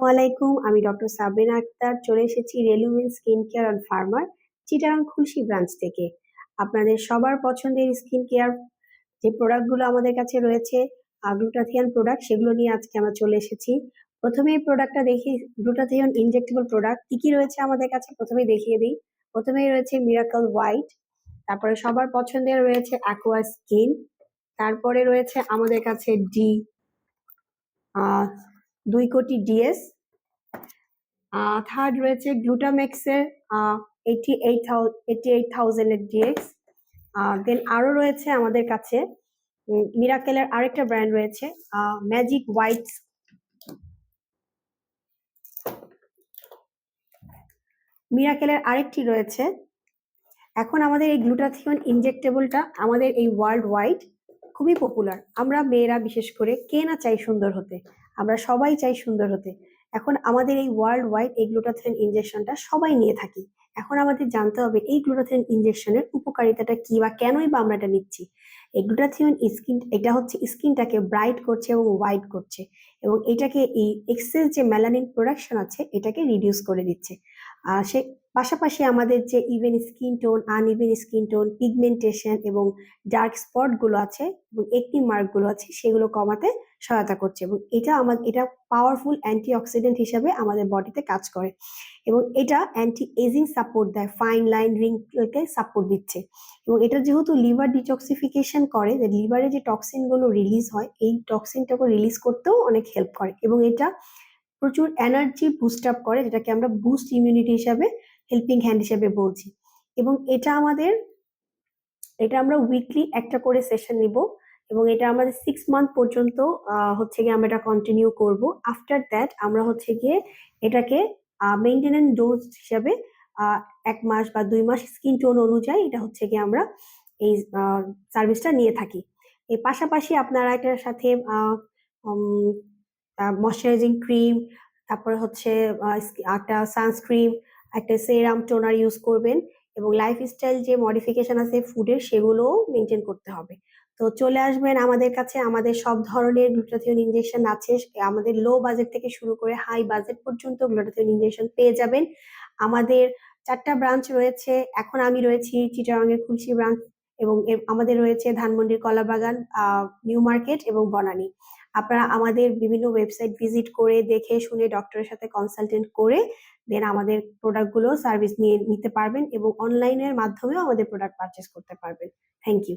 আসসালামু আলাইকুম। আমি ডক্টর সাবরিনা আক্তার। চলে এসেছি রেলুমেন skin care and pharma, Chittagong খুশি ব্রাঞ্চ থেকে। আপনাদের সবার পছন্দের স্কিন কেয়ার যে প্রোডাক্টগুলো আমাদের কাছে রয়েছে গ্লুটাথিয়ান প্রোডাক্ট, সেগুলো নিয়ে আজকে আমরা চলে এসেছি। প্রথমে এই প্রোডাক্টটা দেখি, গ্লুটাথিয়ান ইনজেক্টেবল প্রোডাক্ট। কি কি রয়েছে আমাদের কাছে প্রথমেই দেখিয়ে দিই। প্রথমেই রয়েছে মিরাকল হোয়াইট, তারপরে সবার পছন্দের রয়েছে অ্যাকোয়া স্কিন, তারপরে রয়েছে আমাদের কাছে ডি দুই কোটি ডিএস। থার্ড রয়েছে গ্লুটামেক্সের এইটি এইট এইটি এইট থাউজেন্ডের ডিএক্স দেন আরও রয়েছে আমাদের কাছে মিরাকেলের আরেকটা ব্র্যান্ড রয়েছে ম্যাজিক হোয়াইট মিরাকেলের আরেকটি রয়েছে। এখন আমাদের এই গ্লুটাথিয়ন ইনজেক্টেবলটা আমাদের এই ওয়ার্ল্ড ওয়াইড খুবই পপুলার আমরা মেয়েরা বিশেষ করে কে না চাই সুন্দর হতে। আমরা সবাই চাই সুন্দর হতে। এখন আমাদের এই ওয়ার্ল্ড ওয়াইড এই গ্লুটাথেন ইঞ্জেকশনটা সবাই নিয়ে থাকি। এখন আমাদের জানতে হবে এই গ্লুটাথিয়ন ইনজেকশনের উপকারিতাটা কি বা কেনই বা আমরা এটা নিচ্ছি? এই গ্লুটাথিয়ন স্কিন এটা হচ্ছে স্কিনটাকে ব্রাইট করছে এবং হোয়াইট করছে এবং এটাকে এই এক্সেস যে মেলানিন প্রোডাকশন আছে, এটাকে রিডিউস করে দিচ্ছে। সে পাশাপাশি আমাদের যে even skin tone uneven skin tone pigmentation এবং ডার্ক স্পটগুলো আছে এবং একটি মার্কগুলো আছে, সেগুলো কমাতে সহায়তা করছে এবং এটা আমার এটা পাওয়ারফুল অ্যান্টি অক্সিডেন্ট হিসাবে আমাদের বডিতে কাজ করে এবং এটা অ্যান্টি এজিং সাপোর্ট দেয় ফাইন লাইন রিঙ্কলকে সাপোর্ট দিচ্ছে এবং এটা যেহেতু লিভার ডিটক্সিফিকেশন করে যে লিভারে যে টক্সিনগুলো রিলিজ হয়, এই টক্সিনটাকে রিলিজ করতেও অনেক হেল্প করে এবং এটা প্রচুর এনার্জি বুস্ট আপ করে, যেটাকে আমরা বুস্ট ইমিউনিটি হিসাবে হেল্পিং হ্যান্ড হিসেবে বলছি। এবং এটা আমাদের, এটা আমরা উইকলি একটা করে সেশন নিব এবং এটা আমাদের সিক্স মান্থ পর্যন্ত হচ্ছে গিয়ে আমরা এটা কন্টিনিউ করব। আফটার দ্যাট আমরা হচ্ছে গিয়ে এটাকে মেনটেনেন্স ডোজ হিসাবে এক মাস বা দুই মাস স্কিন টোন অনুযায়ী এটা হচ্ছে গিয়ে আমরা এই সার্ভিসটা নিয়ে থাকি। এর পাশাপাশি আপনারা এটার সাথে ময়শ্চারাইজিং ক্রিম তারপরে হচ্ছে একটা সানস্ক্রিম একটা সেরাম টোনার ইউজ করবেন এবং লাইফস্টাইল যে মডিফিকেশন আছে ফুডের সেগুলোও মেনটেন করতে হবে। তো চলে আসবেন আমাদের কাছে, আমাদের সব ধরনের গ্লুটাথিয়ন ইনজেকশন আছে। আমাদের লো বাজেট থেকে শুরু করে হাই বাজেট পর্যন্ত গ্লুটাথিয়ন ইনজেকশন পেয়ে যাবেন। আমাদের চারটা ব্রাঞ্চ রয়েছে, এখন আমি রয়েছি চিটারঙের খুলশি ব্রাঞ্চ এবং আমাদের রয়েছে ধানমন্ডির কলাবাগান নিউ মার্কেট এবং বনানী আপনারা আমাদের বিভিন্ন ওয়েবসাইট ভিজিট করে দেখে শুনে ডক্টরের সাথে কনসালটেন্ট করে দেন আমাদের প্রোডাক্টগুলো সার্ভিস নিয়ে নিতে পারবেন এবং অনলাইনের মাধ্যমেও আমাদের প্রোডাক্ট পারচেস করতে পারবেন। Thank you